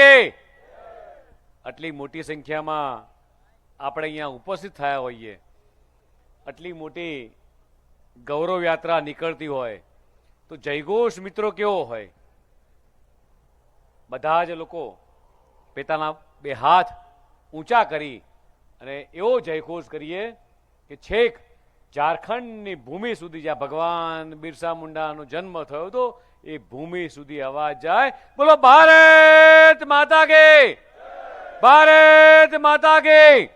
કે આટલી મોટી સંખ્યામાં આપણે અહીંયા ઉપસ્થિત થયા હોઈએ, આટલી મોટી ગૌરવ યાત્રા નીકળતી હોય, તો જયઘોષ મિત્રો કેવો હોય? બધા જ લોકો પોતાના બે હાથ ઊંચા કરી અને એવો જયઘોષ કરીએ કે છેક ઝારખંડની ભૂમિ સુધી જ્યાં ભગવાન બિરસા મુંડાનો જન્મ થયો હતો, એ ભૂમિ સુધી અવાજ જાય. બોલો ભારત માતા કે ભારત માતા કે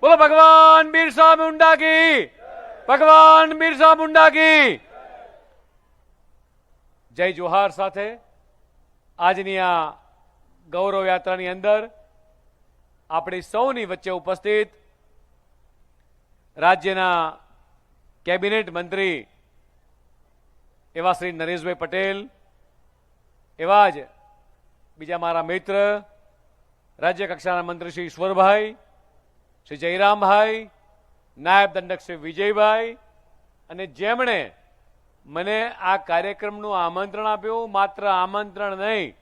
બોલો ભગવાન બિરસા મુંડા કી ભગવાન બિરસા મુંડા કી જય જોહાર સાથે આજની આ ગૌરવ યાત્રાની અંદર આપણી સૌની વચ્ચે ઉપસ્થિત રાજ્યના કેબિનેટ મંત્રી એવા શ્રી નરેશભાઈ પટેલ, એવા જ બીજા મારા મિત્ર, રાજ્ય કક્ષાના મંત્રી શ્રી ઈશ્વરભાઈ, શ્રી જયરામભાઈ, નાયબ દંડક શ્રી વિજયભાઈ અને જેમણે મને આ કાર્યક્રમનું આમંત્રણ આપ્યું, માત્ર આમંત્રણ નહીં,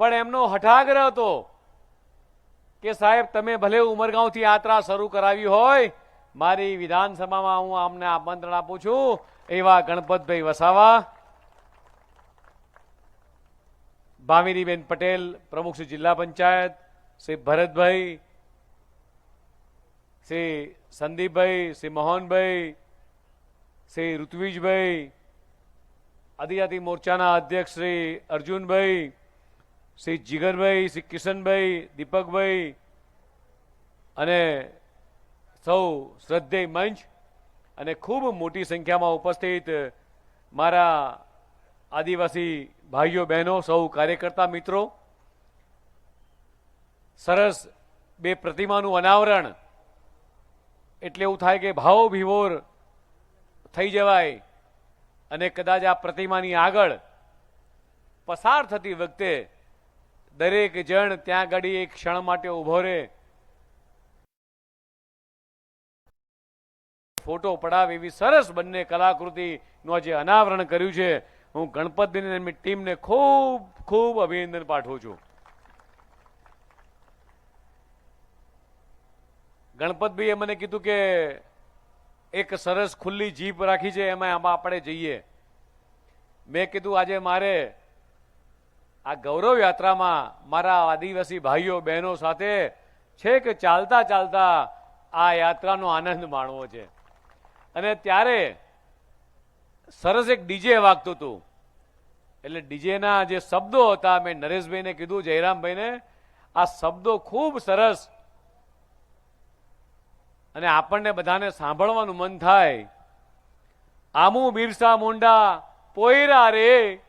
પણ એમનો હઠાગ્રહ હતો કે સાહેબ, તમે ભલે ઉમરગાંવથી યાત્રા શરૂ કરાવી હોય, મારી વિધાનસભામાં હું આમને આમંત્રણ આપું છું, એવા ગણપતભાઈ વસાવા ભામિનીબેન પટેલ, પ્રમુખ શ્રી જિલ્લા પંચાયત, શ્રી ભરતભાઈ, શ્રી સંદીપભાઈ, શ્રી મોહનભાઈ, શ્રી ઋત્વિજભાઈ, આદિજાતિ મોરચાના અધ્યક્ષ શ્રી અર્જુનભાઈ, શ્રી જીગરભાઈ, શ્રી કિશનભાઈ, દીપકભાઈ અને સૌ શ્રદ્ધેય મંચ અને ખૂબ મોટી સંખ્યામાં ઉપસ્થિત મારા આદિવાસી ભાઈઓ, બહેનો, સૌ કાર્યકર્તા, મિત્રો, સરસ બે પ્રતિમાનું અનાવરણ. એટલે એવું થાય કે ભાવ વિભોર થઈ જવાય અને કદાચ આ પ્રતિમાની આગળ પસાર થતી વખતે દરેક જણ ત્યાં ગાડી એક ક્ષણ માટે ઊભો રહે. ફોટો પડાવે એવી સરસ બંને કલાકૃતિનું આજે અનાવરણ કર્યું છે. હું ગણપતિની એમની ટીમને ખૂબ ખૂબ અભિનંદન પાઠવું છું. ગણપતભાઈએ મને કીધું કે એક સરસ ખુલ્લી જીપ રાખી છે, એમાં આમાં આપણે જઈએ. મેં કીધું, આજે મારે આ ગૌરવ યાત્રામાં મારા આદિવાસી ભાઈઓ, બહેનો સાથે છેક ચાલતા ચાલતા આ યાત્રાનો આનંદ માણવો છે? અને ત્યારે સરસ એક ડીજે વાગતું હતું. એટલે ડીજેના જે શબ્દો હતા, મેં નરેશભાઈને કીધું, જયરામભાઈને, આ શબ્દો ખૂબ સરસ. અને આપણને બધાને સાંભળવાનું મન થાય. આમુ બિરસા મુંડા, પોયરા રે,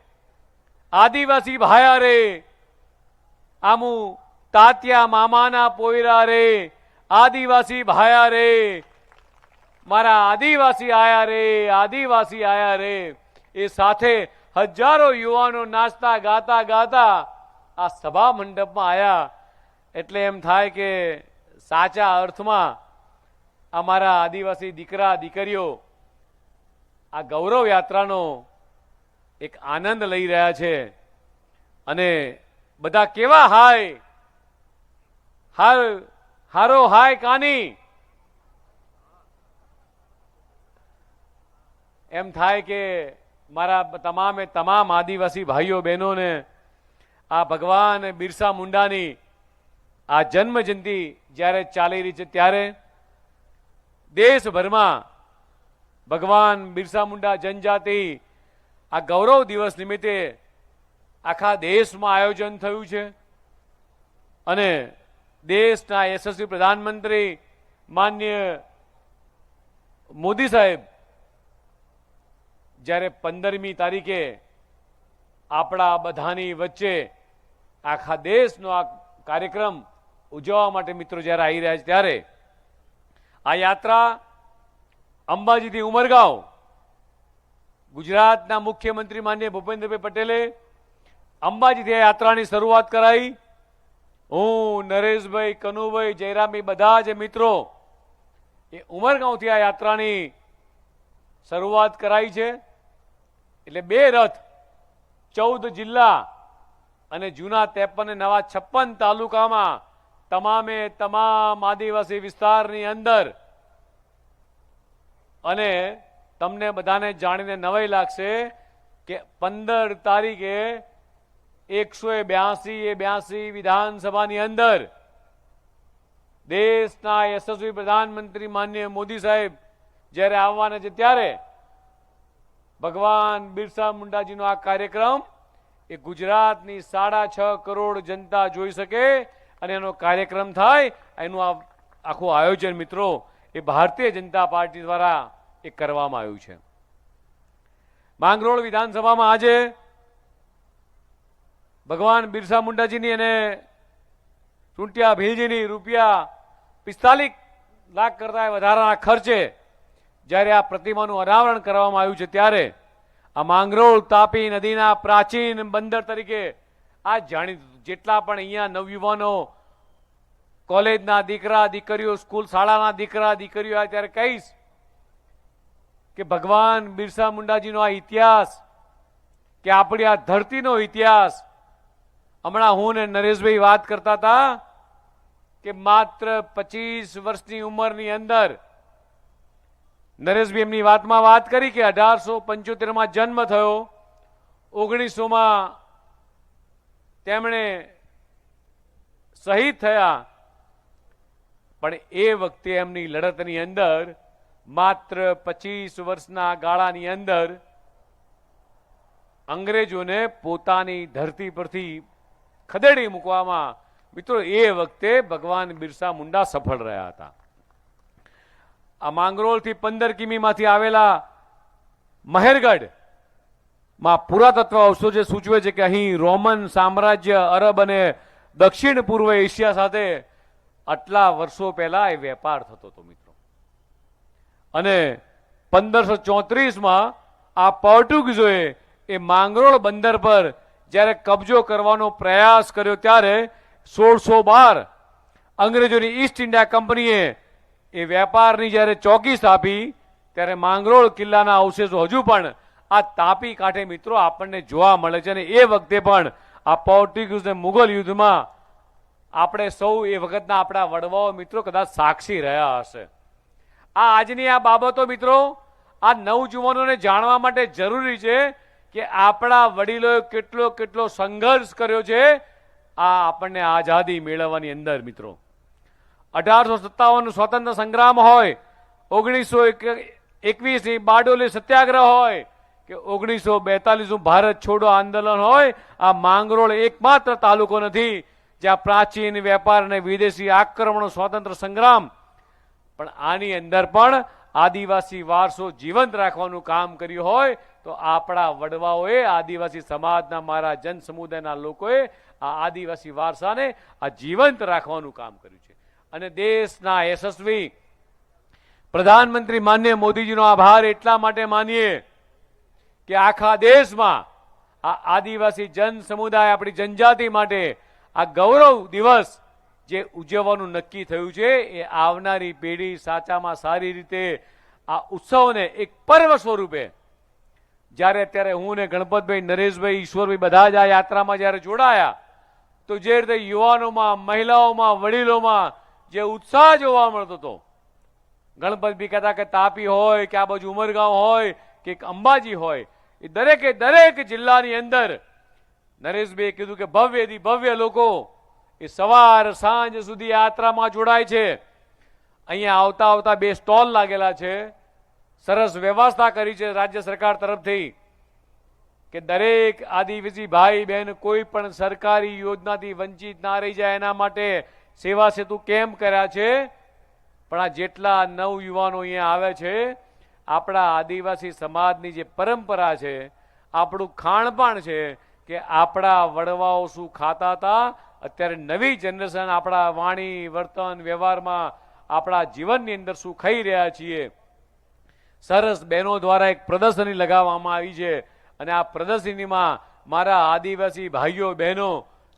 આદિવાસી ભાયા રે, આમુ તાત્યા મામાના પોયરા રે, આદિવાસી ભાયા રે મારા આદિવાસી આયા રે, આદિવાસી આયા રે. એ સાથે હજારો યુવાનો નાચતા, ગાતા ગાતા આ સભા મંડપમાં આયા. એટલે એમ થાય કે સાચા અર્થમાં અમારા આદિવાસી દીકરા, દીકરીઓ આ ગૌરવ યાત્રાનો એક આનંદ લઈ રહ્યા છે. અને બધા કેવા હાય? હાર હારો હાય કાની? એમ થાય કે મારા તમામે તમામ આદિવાસી ભાઈઓ બહેનોને આ ભગવાન બિરસા મુંડાની આ જન્મ જયંતિ જ્યારે ચાલી રહી છે ત્યારે દેશભરમાં ભગવાન બિરસા મુંડા જનજાતિ આ ગૌરવ દિવસ નિમિત્તે આખા દેશમાં આયોજન થયું છે. અને દેશના યશસ્વી પ્રધાનમંત્રી માન્ય મોદી સાહેબ જ્યારે પંદરમી તારીખે આપણા બધાની વચ્ચે આખા દેશનો આ કાર્યક્રમ ઉજવવા માટે મિત્રો જ્યારે આવી રહ્યા છે ત્યારે આ યાત્રા અંબાજીથી ઉમરગાંવ, ગુજરાતના મુખ્યમંત્રી માન્ય ભૂપેન્દ્રભાઈ પટેલે અંબાજીથી આ યાત્રાની શરૂઆત કરાઈ. હું, નરેશભાઈ, કનુભાઈ, જયરામભાઈ બધા જ મિત્રો એ ઉમરગાંવથી આ યાત્રાની શરૂઆત કરાઈ છે. એટલે બે રથ, ચૌદ જિલ્લા અને જૂના ત્રેપન નવા છપ્પન તાલુકામાં તમામે તમામ આદિવાસી વિસ્તારની અંદર. અને તમને બધાને જાણીને નવાઈ લાગશે કે પંદર તારીખે એકસો એ બ્યાસી એ બ્યાસી વિધાનસભાની અંદર દેશના યશસ્વી પ્રધાનમંત્રી માન્ય મોદી સાહેબ જ્યારે આવવાના છે ત્યારે ભગવાન બિરસા મુંડાજીનો આ કાર્યક્રમ એ ગુજરાતની સાડા છ કરોડ જનતા જોઈ શકે અને એનો કાર્યક્રમ થાય, એનું આ આખું આયોજન મિત્રો એ ભારતીય જનતા પાર્ટી દ્વારા એ કરવામાં આવ્યું છે. માંગરોળ વિધાનસભામાં આજે ભગવાન બિરસા મુંડાજીની અને ચૂંટિયા ભીલજીની રૂપિયા પિસ્તાલીસ લાખ કરતા વધારાના ખર્ચે જ્યારે આ પ્રતિમાનું અનાવરણ કરવામાં આવ્યું છે, ત્યારે આ માંગરોળ તાપી નદીના પ્રાચીન બંદર તરીકે આ જાણીતું જેટલા પણ અહીંયા નવયુવાનો કોલેજના દીકરા, દીકરીઓ, સ્કૂલ શાળાના દીકરા, દીકરીઓ આ ત્યારે કહીશ કે ભગવાન બિરસા મુંડાજીનો આ ઇતિહાસ કે આપણી આ ધરતીનો ઇતિહાસ. હમણાં હું ને નરેશભાઈ વાત કરતા હતા કે માત્ર પચીસ વર્ષની ઉંમરની અંદર નરેશભાઈ એમની વાતમાં વાત કરી કે અઢારસો પંચોતેરમાં જન્મ થયો. ઓગણીસોમાં તેમણે શહીદ થયા. પણ એ વખતે એમની લડતની અંદર માત્ર પચીસ વર્ષના ગાળાની અંદર અંગ્રેજોને પોતાની ધરતી પરથી ખદેડી મૂકવામાં મિત્રો એ વખતે ભગવાન બિરસા મુંડા સફળ રહ્યા હતા. આ માંગરોળથી પંદર કિમીમાંથી આવેલા મહેરગઢમાં પુરાતત્વ જે સૂચવે છે કે અહીં રોમન સામ્રાજ્ય, અરબ અને દક્ષિણ પૂર્વ એશિયા સાથે આટલા વર્ષો પહેલા એ વેપાર થતો હતો, મિત્રો. અને પંદરસો ચોત્રીસમાં આ પોર્ટુગીઝોએ એ માંગરોળ બંદર પર જ્યારે કબજો કરવાનો પ્રયાસ કર્યો ત્યારે સોળસો બાર અંગ્રેજોની ઈસ્ટ ઇન્ડિયા કંપનીએ એ વેપારની જ્યારે ચોકી સ્થાપી, ત્યારે માંગરોળ કિલ્લાના અવશેષો હજુ પણ આ તાપી કાંઠે મિત્રો આપણને જોવા મળે છે અને એ વખતે પણ આ પોર્ટુગીઝ મુઘલ યુદ્ધમાં આપણે સૌ એ વખતના આપણા વડવાઓ મિત્રો કદાચ સાક્ષી રહ્યા હશે. આ આજની આ બાબતો મિત્રો, આ નવજુવાનોને જાણવા માટે જરૂરી છે કે આપણા વડીલોએ કેટલો કેટલો સંઘર્ષ કર્યો છે, આ આપણને આઝાદી મેળવવાની અંદર મિત્રો. અઢારસો સત્તાવન સ્વતંત્ર સંગ્રામ હોય, ઓગણીસો એકવીસની બારડોલી સત્યાગ્રહ હોય, કે ઓગણીસો બેતાલીસનું ભારત છોડો આંદોલન હોય, આ માંગરોળ એકમાત્ર તાલુકો નથી, જ્યાં પ્રાચીન વેપાર અને વિદેશી આક્રમણો સ્વતંત્ર સંગ્રામ. પણ આની અંદર પણ આદિવાસી વારસો જીવંત રાખવાનું કામ કર્યું હોય, તો આપણા વડવાઓએ, આદિવાસી સમાજના મારા જન સમુદાયના લોકોએ આ આદિવાસી વારસાને આ જીવંત રાખવાનું કામ કર્યું છે. અને દેશના યશસ્વી પ્રધાનમંત્રી માન્ય મોદીજીનો આભાર એટલા માટે માનીએ કે આખા દેશમાં આ આદિવાસી જન સમુદાય આપણી જનજાતિ માટે આ ગૌરવ દિવસ જે ઉજવવાનું નક્કી થયું છે, એ આવનારી પેઢી સાચામાં સારી રીતે આ ઉત્સવને એક પર્વ સ્વરૂપે જ્યારે અત્યારે હું ને ગણપતભાઈ નરેશભાઈ ઈશ્વરભાઈ બધા જ આ યાત્રામાં જ્યારે જોડાયા, તો જે રીતે યુવાનોમાં, મહિલાઓમાં, વડીલોમાં જે ઉત્સાહ જોવા મળતો હતો. ગણપત બી કહેતા કે તાપી હોય, કે આ બાજુ ઉમરગાંવ હોય, કે અંબાજી હોય, એ દરેકે દરેક જિલ્લાની અંદર નરેશભાઈએ કીધું કે ભવ્યથી ભવ્ય લોકો એ સવાર સાંજ સુધી યાત્રામાં જોડાય છે. અહીંયા આવતા આવતા બે સ્ટોલ લાગેલા છે. સરસ વ્યવસ્થા કરી છે રાજ્ય સરકાર તરફથી કે દરેક આદિવાસી ભાઈ બહેન કોઈ પણ સરકારી યોજનાથી વંચિત ના રહી જાય એના માટે સેવા સેતુ કેમ્પ કર્યા છે? પણ આ જેટલા નવ યુવાનો અહીંયા આવે છે, આપણા આદિવાસી સમાજની જે પરંપરા છે, આપણું ખાણપાણ છે કે આપણા વડવાઓ શું ખાતા હતા? અત્યારે નવી જનરેશન આપણા વાણી, વર્તન, વ્યવહારમાં આપણા જીવનની અંદર શું ખાઈ રહ્યા છીએ? સરસ બહેનો દ્વારા એક પ્રદર્શની લગાવવામાં આવી છે અને આ પ્રદર્શનીમાં મારા આદિવાસી ભાઈઓ, બહેનો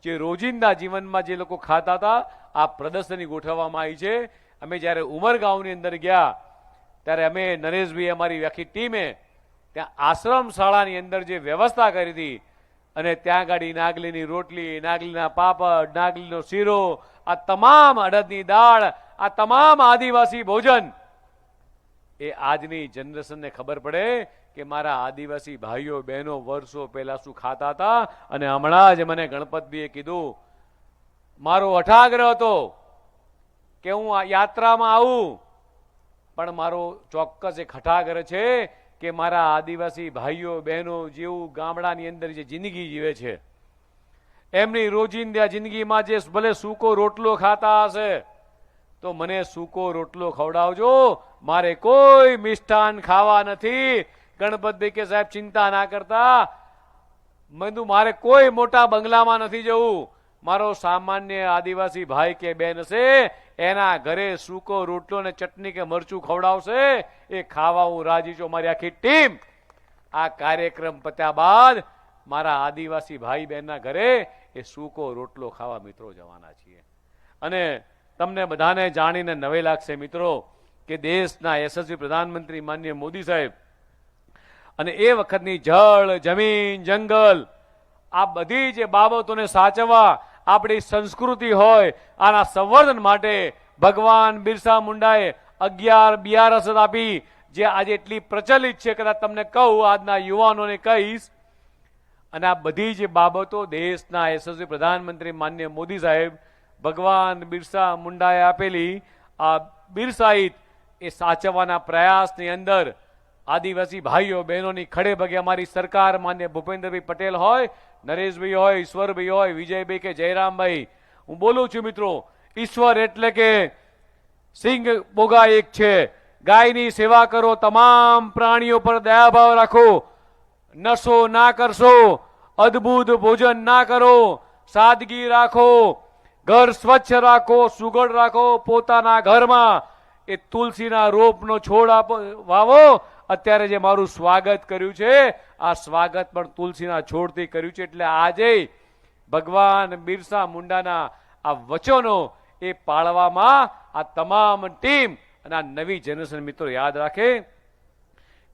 જે રોજિંદા જીવનમાં જે લોકો ખાતા હતા આ પ્રદર્શની ગોઠવવામાં આવી છે. અમે જ્યારે ઉમરગાંવની અંદર ગયા, ત્યારે અમે નરેશભાઈ અમારી આખી ટીમે ત્યાં આશ્રમ શાળાની અંદર જે વ્યવસ્થા કરી હતી, અને ત્યાં ગાડી નાગલીની રોટલી, નાગલીના પાપડ, નાગલીનો શીરો, આ તમામ અડદની દાળ, આ તમામ આદિવાસી ભોજન. એ આજની જનરેશનને ખબર પડે કે મારા આદિવાસી ભાઈઓ, બહેનો વર્ષો પહેલા શું ખાતા હતા, અને હમણાં જ મને ગણપતભાઈએ કીધું મારો અઠાગ્રહ હતો કે હું યાત્રામાં આવું. પણ મારો ચોક્કસ એક હઠાગ્રહ છે કે મારા આદિવાસી ભાઈઓ, બહેનો જેવું ગામડાની અંદર જે જિંદગી જીવે છે. એમની રોજિંદા જિંદગીમાં જે ભલે સૂકો રોટલો ખાતા હશે, તો મને સૂકો રોટલો ખવડાવજો. મારે કોઈ મિષ્ટાન ખાવા નથી. ગણપતભાઈ કે સાહેબ ચિંતા ના કરતા. મેં મારે કોઈ મોટા બંગલામાં નથી જવું. મારો સામાન્ય આદિવાસી ભાઈ કે બેન હશે એના ઘરે સૂકો રોટલો ને ચટણી કે મરચું ખવડાવશે, એ ખાવા હું રાજી છું મારી આખી ટીમ. આ કાર્યક્રમ પત્યા બાદ મારા આદિવાસી ભાઈ બહેનના ઘરે એ સૂકો રોટલો ખાવા મિત્રો જવાના છીએ. અને તમને બધાને જાણીને નવે લાગશે મિત્રો કે દેશના યશસ્વી પ્રધાનમંત્રી માન્ય મોદી સાહેબ અને એ વખતની જળ, જમીન, જંગલ, આ બધી જે બાબતોને સાચવવા આપણી સંસ્કૃતિ હોય, આના સંવર્ધન માટે ભગવાન બિરસા મુંડાએ અગિયાર બિયારસ આપી, જે આજે એટલી પ્રચલિત છે કદાચ તમને કહું, આજના યુવાનોને કહીશ. અને આ બધી જ બાબતો દેશના યશસ્વી પ્રધાનમંત્રી માન્ય મોદી સાહેબ, ભગવાન બિરસા મુંડાએ આપેલી, આ બિરસાહિત એ સાચવવાના પ્રયાસની અંદર આદિવાસી ભાઈઓ બહેનોની ખડે ભગે અમારી સરકાર માન્ય ભૂપેન્દ્રભાઈ પટેલ હોય નરેશભાઈ હોય ઈશ્વરભાઈ હોય વિજયભાઈ કે જયરામભાઈ હું બોલું છું મિત્રો, ઈશ્વર એટલે કે સિંહ બોગા એક છે. ગાયની સેવા કરો, તમામ પ્રાણીઓ પર દયાભાવ રાખો. નશો ના કરશો, અદ્ભુત ભોજન ના કરો, સાદગી રાખો, ઘર સ્વચ્છ રાખો સુગડ રાખો, પોતાના ઘરમાં. એ તુલસીના રોપનો છોડ આપો, વાવો. અત્યારે જે મારું સ્વાગત કર્યું છે આ સ્વાગત પણ તુલસીના છોડથી કર્યું છે. એટલે આજે ભગવાન બિરસા મુંડાના આ વચનો એ પાળવામાં આ તમામ ટીમ અને આ નવી જનરેશન મિત્રો યાદ રાખે.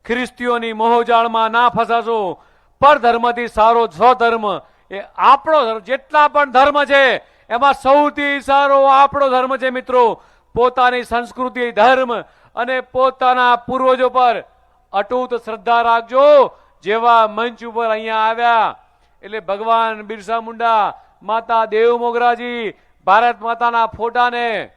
ખ્રિસ્તીઓની મોહજાળમાં ના ફસાશો. પરધર્મથી સારો સ્વધર્મ. એ આપણો ધર્મ, જેટલા પણ ધર્મ છે, એમાં સૌથી સારો આપણો ધર્મ છે મિત્રો. પોતાની સંસ્કૃતિ, ધર્મ અને પોતાના પૂર્વજો પર અટૂટ શ્રદ્ધા રાખજો. જેવા મંચ ઉપર અહીંયા આવ્યા, એટલે ભગવાન બિરસા મુંડા, માતા દેવ મોગરાજી, ભારત માતાના ફોટાને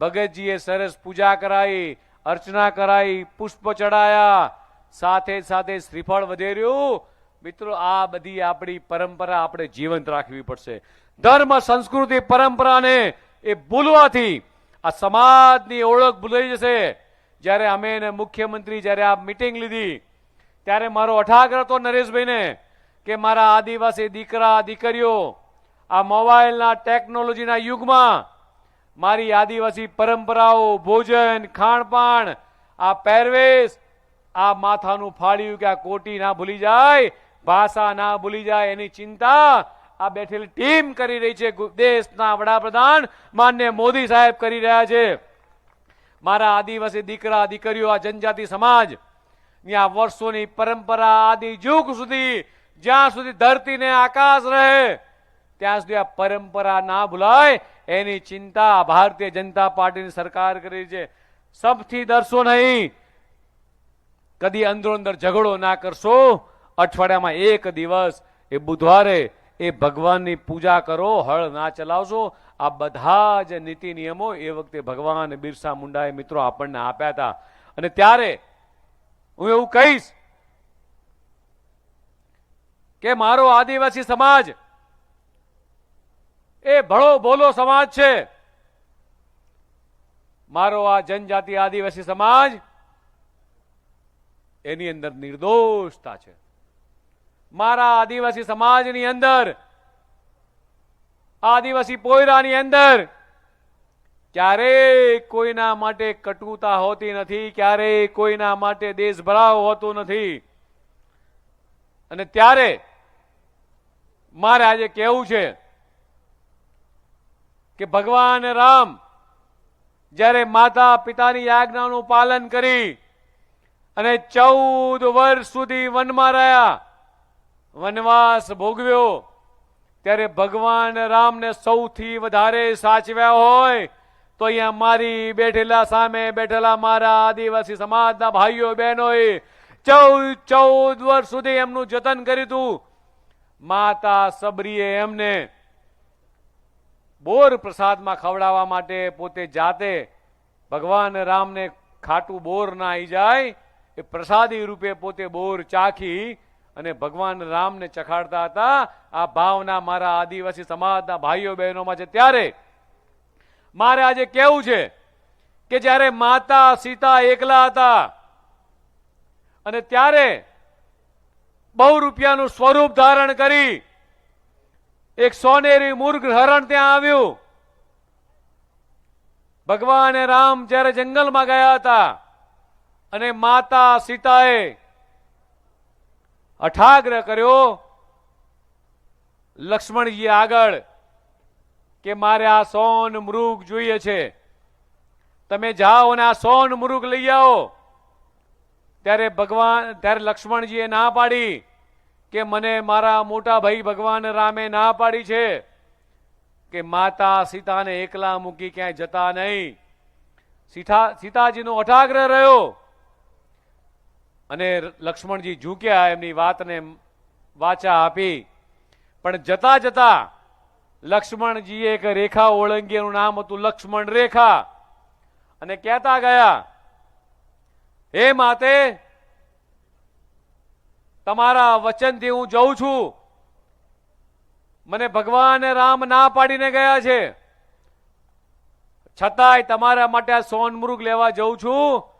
ભગતજીએ સરસ પૂજા કરાઈ, અર્ચના કરાઈ, પુષ્પ ચડાયા, સાથે સાથે શ્રીફળ વધેર્યું. મિત્રો, આ બધી આપણી પરંપરા આપણે જીવંત રાખવી પડશે. ધર્મ, સંસ્કૃતિ, પરંપરાને એ ભૂલવાથી આ સમાજની ઓળખ ભૂલાઈ જશે. જ્યારે અમે મુખ્યમંત્રી જ્યારે આ મિટિંગ લીધી ત્યારે મારો અઠાગ્રહ હતો નરેશભાઈને કે મારા આદિવાસી દીકરા, દીકરીઓ, આ મોબાઈલના ટેકનોલોજીના યુગમાં મારી આદિવાસી પરંપરાઓ, ભોજન, ખાણપાણ, આ પહેરવેશ, આ માથાનું ફાળ્યું કે આ કોટી ના ભૂલી જાય, ભાષા ના ભૂલી જાય એની ચિંતા આ બેઠેલી ટીમ કરી રહી છે દેશના વડાપ્રધાન માન્ય મોદી સાહેબ કરી રહ્યા છે. મારા આદિવાસી દીકરા, દીકરીઓ, આ જનજાતિ સમાજ આ વર્ષોની પરંપરા આદિ યુગ સુધી, જ્યાં સુધી ધરતી ને આકાશ રહે, ત્યાં સુધી આ પરંપરા ના ભૂલાય. એની ચિંતા ભારતીય જનતા પાર્ટીની સરકાર કરી છે. સબથી ડરશો નહીં. કદી અંદરો અંદર ઝઘડો ના કરશો. અઠવાડિયામાં એક દિવસ એ બુધવારે એ ભગવાનની પૂજા કરો, હળ ના ચલાવશો. આ બધા જ નીતિ નિયમો એ વખતે ભગવાન બિરસા મુંડાએ મિત્રો આપણને આપ્યા હતા. અને ત્યારે હું એવું કહીશ કે મારો આદિવાસી સમાજ એ ભળો બોલો સમાજ છે. મારો આ જનજાતિ આદિવાસી સમાજ એની અંદર નિર્દોષતા છે. મારા આદિવાસી સમાજની અંદર, આદિવાસી પોયરાની અંદર ક્યારેય કોઈના માટે કટુતા હોતી નથી, ક્યારેય કોઈના માટે દેશભરાવ હોતો નથી. અને ત્યારે મારે આજે કહેવું છે કે ભગવાન રામ જ્યારે માતા પિતાની આજ્ઞાનું પાલન કરી અને ચૌદ વર્ષ સુધી વનમાં રહ્યા, વનવાસ ભોગવ્યો, ત્યારે ભગવાન રામને સૌથી વધારે સાચવ્યા હોય તો અહીંયા મારી બેઠેલા સામે બેઠેલા મારા આદિવાસી સમાજના ભાઈઓ, બહેનોએ ચૌદ ચૌદ વર્ષ સુધી એમનું જતન કર્યું હતું. માતા સબરીએ એમને બોર પ્રસાદમાં ખવડાવવા માટે પોતે જાતે ભગવાન રામને ખાટું બોર ના આવી જાય, એ પ્રસાદી રૂપે પોતે બોર ચાખી અને ભગવાન રામને ચખાડતા હતા. આ ભાવના મારા આદિવાસી સમાજના ભાઈઓ, બહેનોમાં છે. ત્યારે મારે આજે કેવું છે કે જ્યારે માતા સીતા એકલા હતા અને ત્યારે બહુ રૂપિયાનું સ્વરૂપ ધારણ કરી એક સોનેરી મુર્ગ હરણ ત્યાં આવ્યું. ભગવાન રામ જ્યારે જંગલમાં ગયા હતા અને માતા સીતાએ અઠાગ્રહ કર્યો. લક્ષ્મણજી આગળ કે મારે આ સોન મૃગ જોઈએ છે. તમે જાઓ અને આ સોન મૃગ લઈ આવો. ત્યારે ભગવાન, ત્યારે લક્ષ્મણજીએ ના પાડી કે મને મારા મોટા ભાઈ ભગવાન રામે ના પાડી છે કે માતા સીતાને એકલા મૂકી ક્યાંય જતા નહીં. સીતા સીતાજીનો અઠાગ્રહ રહ્યો. અને લક્ષ્મણજી ઝૂક્યા, એમની વાતને વાચા આપી. પણ જતા જતા લક્ષ્મણજીએ એક રેખા ઓળંગી, એનું નામ હતું લક્ષ્મણ રેખા. અને કહેતા ગયા, હે માતે, તમારા વચનથી હું જઉં છું. મને ભગવાન રામ ના પાડીને ગયા છે. છતાંય તમારા માટે આ સોનમૃગ લેવા જઉં છું.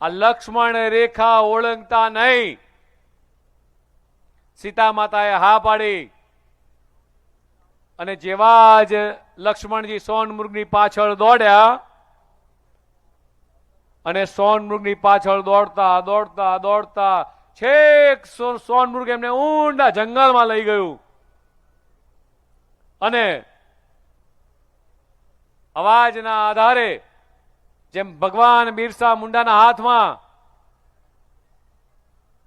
આ લક્ષ્મણ રેખા ઓળંગતા નહીં. સીતા માતાએ હા પાડી. અને જેવા જ લક્ષ્મણજી સોનમૃગની પાછળ દોડ્યા અને સોનમૃગની પાછળ દોડતા દોડતા દોડતા છેક સોનમૃગ એમને ઊંડા જંગલમાં લઈ ગયું. અને અવાજના આધારે જેમ ભગવાન બિરસા મુંડાના હાથમાં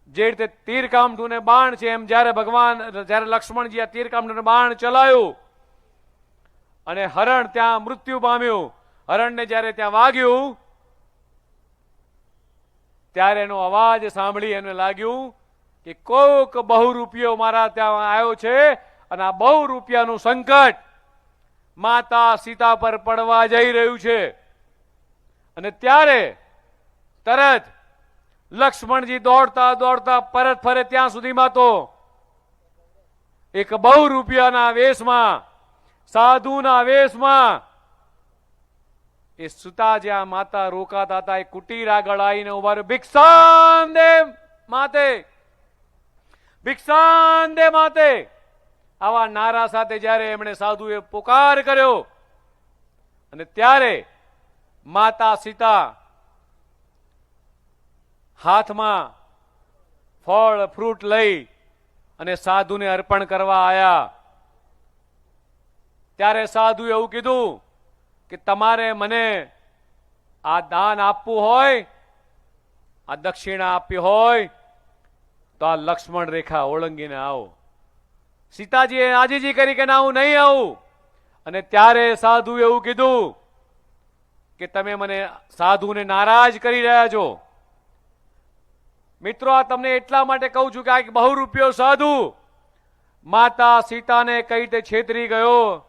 જે રીતે તીરકામઠું બાણ છે એમ જ્યારે ભગવાન, જ્યારે લક્ષ્મણજી આ તીરકામઠું બાણ ચલાયું અને હરણ ત્યાં મૃત્યુ પામ્યું, હરણને જ્યારે ત્યાં વાગ્યું, ત્યારે એનો અવાજ સાંભળી એને લાગ્યું કે કોક બહુ રૂપિયો મારા ત્યાં આવ્યો છે અને આ બહુ રૂપિયાનું સંકટ માતા સીતા પર પડવા જઈ રહ્યું છે. અને ત્યારે તરત લક્ષ્મણજી દોડતા દોડતા પરત ફરે ત્યાં સુધીમાં તો એક બહુ રૂપિયાના વેશમાં, સાધુના વેશમાં એ સુતા જ્યાં માતા રોકાતા હતા એ કુટીર આગળ આવીને ઊભા ભિક્ષાન દે માતે ભિક્ષાન દે માતે. આવા નારા સાથે જ્યારે એમણે સાધુએ પોકાર કર્યો અને ત્યારે માતા સીતા હાથમાં ફળ, ફ્રૂટ લઈ અને સાધુને અર્પણ કરવા આવ્યા ત્યારે સાધુ એવું કીધું કે તમારે મને આ દાન આપવું હોય, આ દક્ષિણા આપવી હોય, તો આ લક્ષ્મણ રેખા ઓળંગીને આવો. સીતાજીએ આજીજી કરી કે ના, હું નહીં આવું. અને ત્યારે સાધુ એવું કીધું કે તમે મને સાધુને નારાજ કરી રહ્યા છો. મિત્રો, આ તમને એટલા માટે કહું છું કે આ બહુ રૂપિયો સાધુ માતા સીતાને કઈ રીતે છેતરી ગયો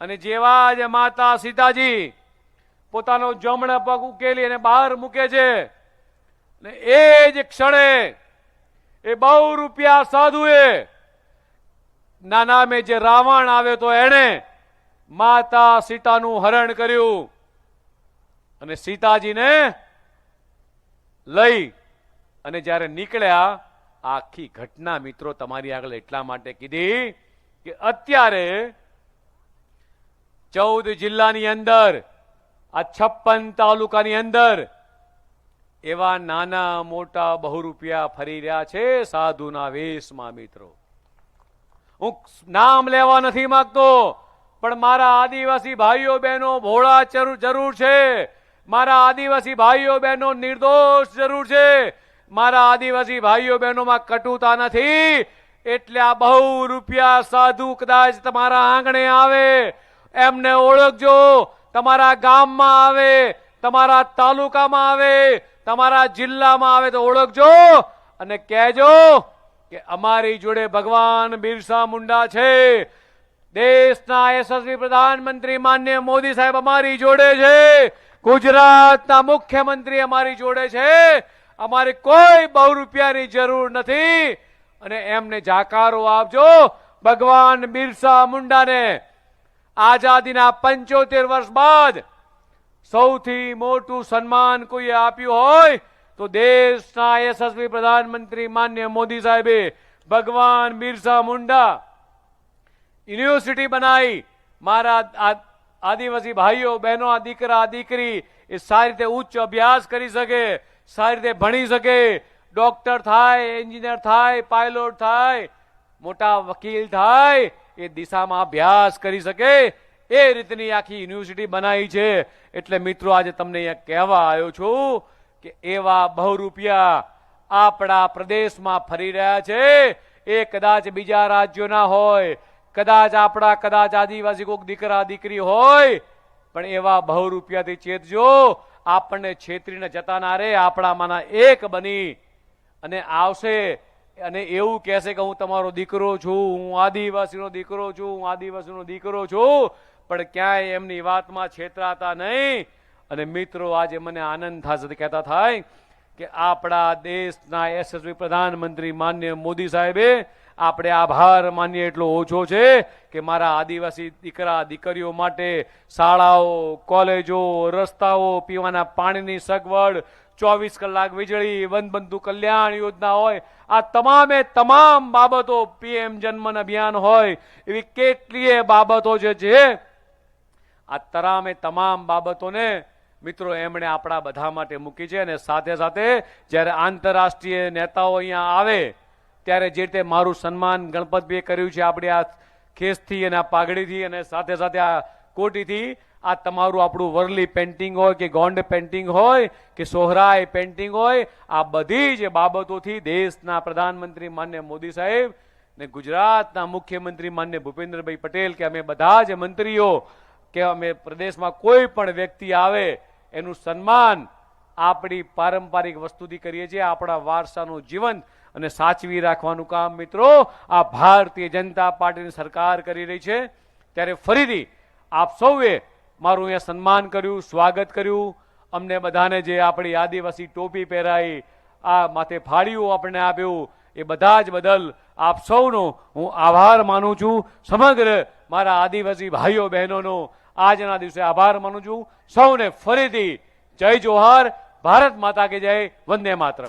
અને જેવા જ માતા સીતાજી પોતાનો જમણો પગ ઉકેલી અને બહાર મૂકે છે ને એ જ ક્ષણે એ બહુ રૂપિયા સાધુએ ના નામે જે રાવણ આવે તો એણે માતા સીતાનું હરણ કર્યું અને સીતાજીને લઈ અને જ્યારે નીકળ્યા, આખી ઘટના મિત્રો તમારી આગળ એટલા માટે કીધી કે અત્યારે ચૌદ જિલ્લાની અંદર, આ છપ્પન તાલુકાની અંદર એવા નાના મોટા બહુ રૂપિયા ફરી રહ્યા છે સાધુના વેશમાં મિત્રો. હું નામ લેવા નથી માંગતો, પણ મારા આદિવાસી ભાઈઓ બહેનો ભોળા જરૂર છે. મારા આદિવાસી ભાઈઓ બહેનો નિર્દોષ જરૂર છે. મારા આદિવાસી ભાઈઓ બહેનોમાં કટુતા નથી. એટલે આ બહુ રૂપિયા સાધુ કદાચ તમારા આંગણે આવે. એમને ઓળખજો. તમારા ગામમાં આવે, તમારા તાલુકામાં આવે, તમારા જિલ્લામાં આવે તો ઓળખજો અને કહેજો કે અમારી જોડે ભગવાન બિરસા મુંડા છે. દેશના યશસ્વી પ્રધાનમંત્રી માન્ય મોદી સાહેબ અમારી જોડે છે. ગુજરાતના મુખ્યમંત્રી અમારી જોડે છે. અમારે કોઈ બહુ રૂપિયાની જરૂર નથી. અને એમને જાકારો આપજો. ભગવાન બિરસા મુંડાને આઝાદીના પંચોતેર વર્ષ બાદ સૌથી મોટું સન્માન કોઈએ આપ્યું હોય તો દેશના યશસ્વી પ્રધાનમંત્રી માન્ય મોદી સાહેબે ભગવાન બિરસા મુંડા યુનિવર્સિટી બનાવી. મારા આદિવાસી ભાઈઓ, બહેનો, આ દીકરા દીકરી એ સારી રીતે ઉચ્ચ અભ્યાસ કરી શકે. સારી રીતે ભણી શકે. ડોક્ટર થાય, એન્જિનિયર થાય, પાયલોટ થાય, મોટા વકીલ થાય, એ દિશામાં અભ્યાસ કરી શકે. એ રીતની આખી યુનિવર્સિટી બનાવી છે. એટલે મિત્રો, આજે તમને અહીંયા કહેવા આવ્યો છું કે એવા બહુ રૂપિયા આપણા પ્રદેશમાં ફરી રહ્યા છે. એ કદાચ બીજા રાજ્યોના હોય, કદાચ આપણા, કદાચ આદિવાસી કોઈક દીકરા, દીકરી હોય, પણ એવા બહુ રૂપિયાથી ચેતજો. આપણને છેતરીને જતા ના રે, આપણામાંના એક બની અને આવશે અને એવું કહેશે કે હું તમારો દીકરો છું, હું આદિવાસીનો દીકરો છું, હું આદિવાસીનો દીકરો છું, પણ ક્યાંય એમની વાતમાં છેતરાતા નહીં. અને મિત્રો, આજે મને આનંદ થશે. કહેતા થાય કે આપણા દેશના યશસ્વી પ્રધાનમંત્રી માન્ય મોદી સાહેબે આપણે આભાર માનીએ એટલો ઓછો છે કે મારા આદિવાસી દીકરા, દીકરીઓ માટે શાળાઓ, કોલેજો, રસ્તાઓ, પીવાના પાણીની સગવડ, ચોવીસ કલાક વીજળી, વનબંધુ કલ્યાણ યોજના હોય, આ તમામે તમામ બાબતો પીએમ જન્મન અભિયાન હોય, એવી કેટલીય બાબતો જે છે આ તમામે તમામ બાબતોને મિત્રો, એમણે આપણા બધા માટે મૂકી છે અને સાથે સાથે જ્યારે આંતરરાષ્ટ્રીય નેતાઓ અહીંયા આવે, ત્યારે જે રીતે મારું સન્માન ગણપતભાઈએ કર્યું છે આપણી આ ખેસથી અને આ પાઘડીથી અને સાથે સાથે આ કોટીથી, આ તમારું આપણું વરલી પેન્ટિંગ હોય કે ગોંડ પેન્ટિંગ હોય કે સોહરાય પેન્ટિંગ હોય, આ બધી જ બાબતોથી દેશના પ્રધાનમંત્રી માન્ય મોદી સાહેબ ને ગુજરાતના મુખ્યમંત્રી માન્ય ભૂપેન્દ્રભાઈ પટેલ કે અમે બધા જ મંત્રીઓ કે અમે પ્રદેશમાં કોઈ પણ વ્યક્તિ આવે એનું સન્માન આપણી પારંપરિક વસ્તુથી કરીએ છીએ, આપણા વારસાનું જીવન. અને સાચવી રાખવાનું કામ મિત્રો, આ ભારતીય જનતા પાર્ટીની સરકાર કરી રહી છે. ત્યારે ફરીથી આપ સૌએ મારું અહીંયા સન્માન કર્યું, સ્વાગત કર્યું. અમને બધાને જે આપણી આદિવાસી ટોપી પહેરાઈ, આ માથે ફાળીઓ આપણને આપ્યું, એ બધા જ બદલ આપ સૌનો હું આભાર માનું છું. સમગ્ર મારા આદિવાસી ભાઈઓ બહેનોનો આજના દિવસે આભાર માનું છું. સૌને ફરીથી જય જોહાર. ભારત માતા કે જય. વંદે માતરમ.